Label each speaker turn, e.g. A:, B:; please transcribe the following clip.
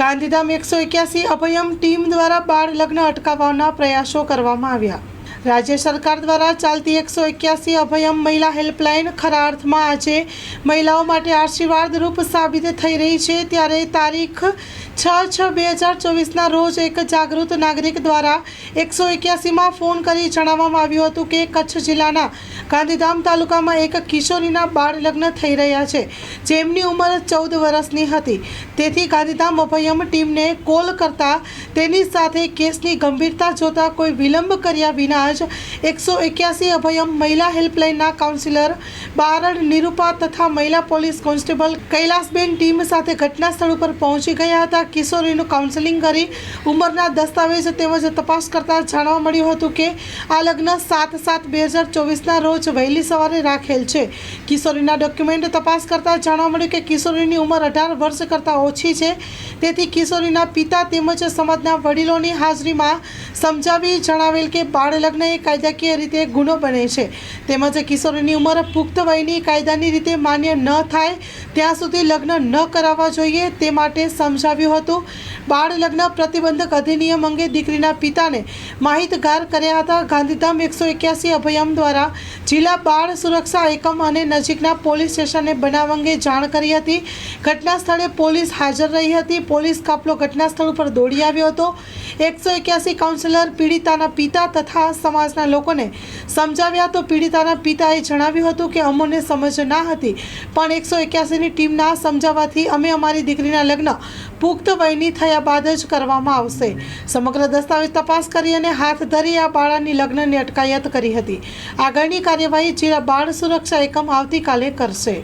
A: ગાંધીધામ એકસો એક્યાસી અભયમ ટીમ દ્વારા બાળ લગ્ન અટકાવવાના પ્રયાસો કરવામાં આવ્યા. રાજ્ય સરકાર દ્વારા ચાલતી એકસો એક્યાસી અભયમ મહિલા હેલ્પલાઇન ખરા અર્થમાં આજે મહિલાઓ માટે આશીર્વાદરૂપ સાબિત થઈ રહી છે. ત્યારે તારીખ છ છ બે હજાર ચોવીસના રોજ એક જાગૃત નાગરિક દ્વારા એકસો એક્યાસીમાં ફોન કરી જણાવવામાં આવ્યું હતું કે કચ્છ જિલ્લાના ગાંધીધામ તાલુકામાં એક કિશોરીના બાળ લગ્ન થઈ રહ્યા છે. જેમની ઉંમર ચૌદ વર્ષની હતી. તેથી ગાંધીધામ અભયમ ટીમને કોલ કરતા તેની સાથે કેસની ગંભીરતા જોતા કોઈ વિલંબ કર્યા વિના જ એકસો એક્યાસી અભયમ મહિલા હેલ્પલાઇનના કાઉન્સિલર બારડ નિરૂપા તથા મહિલા પોલીસ કોન્સ્ટેબલ કૈલાસબેન ટીમ સાથે ઘટના સ્થળ ઉપર પહોંચી ગયા હતા. કિશોરીનું કાઉન્સેલિંગ કરી ઉંમરના દસ્તાવેજ તેમજ તપાસ કરતા જાણવા મળ્યું હતું કે આ લગ્ન સાત સાત બે હજાર ચોવીસના રોજ વહેલી સવારે રાખેલ છે. કિશોરીના ડોક્યુમેન્ટ તપાસ કરતા જાણવા મળ્યું કે કિશોરીની ઉંમર અઢાર વર્ષ કરતાં ઓછી છે. તેથી કિશોરીના પિતા તેમજ સમાજના વડીલોની હાજરીમાં સમજાવી જણાવેલ કે બાળ લગ્ન એ કાયદાકીય રીતે ગુનો બને છે. તેમજ કિશોરીની ઉંમર પુખ્ત વયની કાયદાની રીતે માન્ય ન થાય, ત્યાં સુધી લગ્ન ન કરાવવા જોઈએ તે માટે સમજાવ્યું હતું. બાળ લગ્ન પ્રતિબંધક અધિનિયમ અંગે દીકરીના પિતાને માહિતગાર કર્યા હતા. ગાંધીધામ એકસો એક્યાસી અભયમ દ્વારા જિલ્લા બાળ સુરક્ષા એકમ અને નજીકના પોલીસ સ્ટેશને બનાવ અંગે જાણ કરી હતી. ઘટના સ્થળે પોલીસ હાજર રહી હતી. પોલીસ કાફલો ઘટના સ્થળ ઉપર દોડી આવ્યો હતો. એકસો એક્યાસી કાઉન્સિલર પીડિતાના પિતા તથા સમાજના લોકોને સમજાવ્યા તો પીડિતાના પિતાએ જણાવ્યું હતું કે અમોને સમજ ના હતી, પણ એકસો એક્યાસીની ટીમના સમજાવવાથી અમે અમારી દીકરીના લગ્ન પુખ્ત વયની થયા બાદ જ કરવામાં આવશે. સમગ્ર દસ્તાવેજ તપાસ કરી અને હાથ ધરી આ બાળાની લગ્નની અટકાયત કરી હતી. આગળની કાર્યવાહી જિલ્લા બાળ સુરક્ષા એકમ આવતીકાલે કરશે.